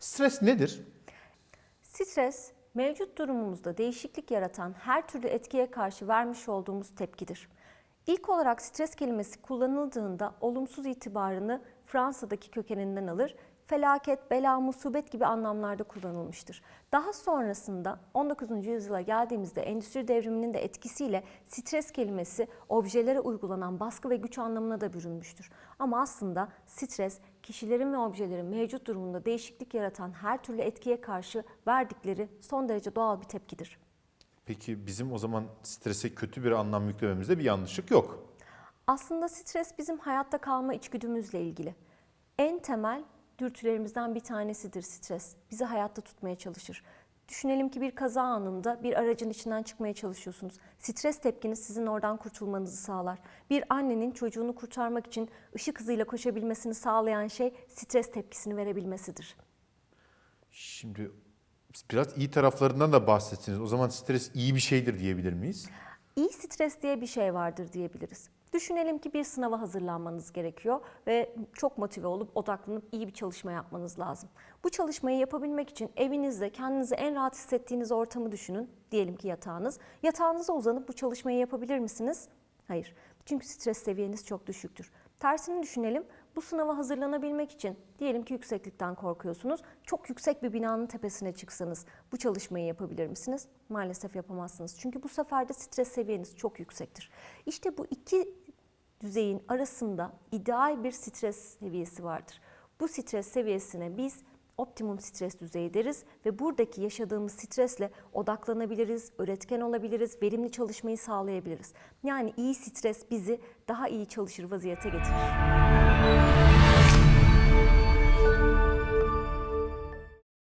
Stres nedir? Stres, mevcut durumumuzda değişiklik yaratan her türlü etkiye karşı vermiş olduğumuz tepkidir. İlk olarak stres kelimesi kullanıldığında olumsuz itibarını Fransa'daki kökeninden alır, felaket, bela, musibet gibi anlamlarda kullanılmıştır. Daha sonrasında 19. yüzyıla geldiğimizde endüstri devriminin de etkisiyle stres kelimesi objelere uygulanan baskı ve güç anlamına da bürünmüştür. Ama aslında stres kişilerin ve objelerin mevcut durumunda değişiklik yaratan her türlü etkiye karşı verdikleri son derece doğal bir tepkidir. Peki bizim o zaman strese kötü bir anlam yüklememizde bir yanlışlık yok. Aslında stres bizim hayatta kalma içgüdümüzle ilgili. En temel dürtülerimizden bir tanesidir stres. Bizi hayatta tutmaya çalışır. Düşünelim ki bir kaza anında bir aracın içinden çıkmaya çalışıyorsunuz. Stres tepkiniz sizin oradan kurtulmanızı sağlar. Bir annenin çocuğunu kurtarmak için ışık hızıyla koşabilmesini sağlayan şey stres tepkisini verebilmesidir. Şimdi biraz iyi taraflarından da bahsetsiniz. O zaman stres iyi bir şeydir diyebilir miyiz? İyi stres diye bir şey vardır diyebiliriz. Düşünelim ki bir sınava hazırlanmanız gerekiyor ve çok motive olup odaklanıp iyi bir çalışma yapmanız lazım. Bu çalışmayı yapabilmek için evinizde kendinizi en rahat hissettiğiniz ortamı düşünün. Diyelim ki yatağınız. Yatağınıza uzanıp bu çalışmayı yapabilir misiniz? Hayır. Çünkü stres seviyeniz çok düşüktür. Tersini düşünelim. Bu sınava hazırlanabilmek için diyelim ki yükseklikten korkuyorsunuz. Çok yüksek bir binanın tepesine çıksanız bu çalışmayı yapabilir misiniz? Maalesef yapamazsınız. Çünkü bu sefer de stres seviyeniz çok yüksektir. İşte bu iki düzeyin arasında ideal bir stres seviyesi vardır. Bu stres seviyesine biz optimum stres düzeyi deriz ve buradaki yaşadığımız stresle odaklanabiliriz, üretken olabiliriz, verimli çalışmayı sağlayabiliriz. Yani iyi stres bizi daha iyi çalışır vaziyete getirir.